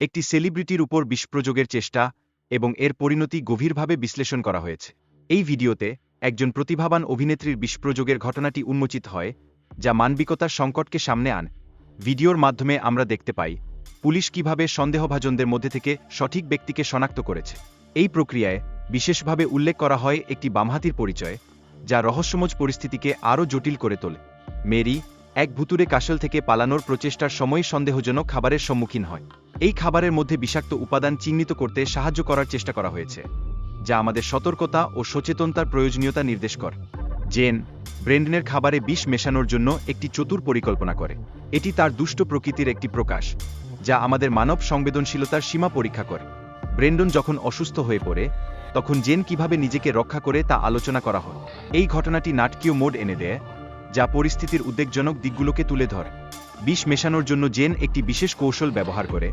একটি সেলিব্রিটির উপর বিষপ্রযোগের চেষ্টা এবং এর পরিণতি গভীরভাবে বিশ্লেষণ করা হয়েছে। এই ভিডিওতে একজন প্রতিভাবান অভিনেত্রীর বিষপ্রযোগের ঘটনাটি উন্মোচিত হয়, যা মানবিকতার সংকটকে সামনে আন। ভিডিওর মাধ্যমে আমরা দেখতে পাই, পুলিশ কীভাবে সন্দেহভাজনদের মধ্যে থেকে সঠিক ব্যক্তিকে শনাক্ত করেছে। এই প্রক্রিয়ায় বিশেষভাবে উল্লেখ করা হয় একটি বামহাতির পরিচয়, যা রহস্যময় পরিস্থিতিকে আরও জটিল করে তোলে। মেরি, এক ভুতুরে কাশল থেকে পালানোর প্রচেষ্টার সময় সন্দেহজনক খাবারের সম্মুখীন হয়। এই খাবারের মধ্যে বিষাক্ত উপাদান চিহ্নিত করতে সাহায্য করার চেষ্টা করা হয়েছে, যা আমাদের সতর্কতা ও সচেতনতার প্রয়োজনীয়তা নির্দেশ করে। জেন, ব্রেন্ডনের খাবারে বিষ মেশানোর জন্য একটি চতুর পরিকল্পনা করে। এটি তার দুষ্ট প্রকৃতির একটি প্রকাশ, যা আমাদের মানব সংবেদনশীলতার সীমা পরীক্ষা করে। ব্রেন্ডন যখন অসুস্থ হয়ে পড়ে, তখন জেন কীভাবে নিজেকে রক্ষা করে তা আলোচনা করা হয়। এই ঘটনাটি নাটকীয় মোড এনে দেয়, যা পরিস্থিতির উদ্বেগজনক দিকগুলোকে তুলে ধরে। বিষ মেশানোর জন্য জেন একটি বিশেষ কৌশল ব্যবহার করে,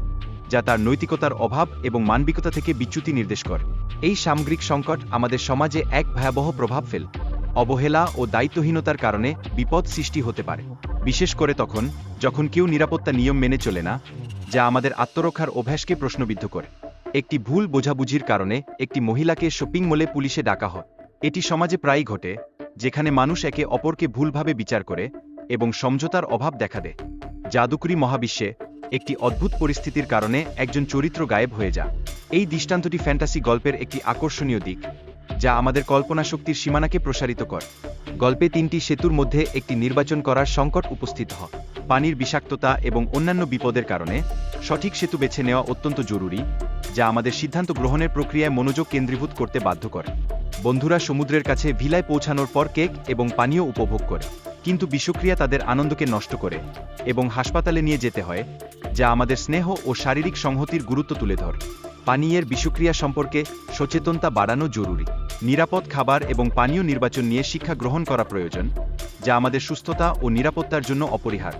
যা তার নৈতিকতার অভাব এবং মানবিকতা থেকে বিচ্যুতি নির্দেশ করে। এই সামগ্রিক সংকট আমাদের সমাজে এক ভয়াবহ প্রভাব ফেল, অবহেলা ও দায়িত্বহীনতার কারণে বিপদ সৃষ্টি হতে পারে। বিশেষ করে তখন, যখন কেউ নিরাপত্তা নিয়ম মেনে চলে না, যা আমাদের আত্মরক্ষার অভ্যাসকে প্রশ্নবিদ্ধ করে। একটি ভুল বোঝাবুঝির কারণে একটি মহিলাকে শপিং মলে পুলিশে ডাকা হয়। এটি সমাজে প্রায়ই ঘটে, যেখানে মানুষ একে অপরকে ভুলভাবে বিচার করে এবং সমঝোতার অভাব দেখা দেয়। জাদুকরি মহাবিশ্বে একটি অদ্ভুত পরিস্থিতির কারণে একজন চরিত্র গায়েব হয়ে যা। এই দৃষ্টান্তটি ফ্যান্টাসি গল্পের একটি আকর্ষণীয় দিক, যা আমাদের কল্পনা শক্তির সীমানাকে প্রসারিত করে। গল্পে তিনটি সেতুর মধ্যে একটি নির্বাচন করার সংকট উপস্থিত হয় পানির বিষাক্ততা এবং অন্যান্য বিপদের কারণে সঠিক সেতু বেছে নেওয়া অত্যন্ত জরুরি, যা আমাদের সিদ্ধান্ত গ্রহণের প্রক্রিয়ায় মনোযোগ কেন্দ্রীভূত করতে বাধ্য করে। বন্ধুরা সমুদ্রের কাছে ভিলায় পৌঁছানোর পর কেক এবং পানীয় উপভোগ করে। কিন্তু বিষক্রিয়া তাদের আনন্দকে নষ্ট করে এবং হাসপাতালে নিয়ে যেতে হয়, যা আমাদের স্নেহ ও শারীরিক সংহতির গুরুত্ব তুলে ধর। পানীয়ের বিষক্রিয়া সম্পর্কে সচেতনতা বাড়ানো জরুরি। নিরাপদ খাবার এবং পানীয় নির্বাচন নিয়ে শিক্ষা গ্রহণ করা প্রয়োজন, যা আমাদের সুস্থতা ও নিরাপত্তার জন্য অপরিহার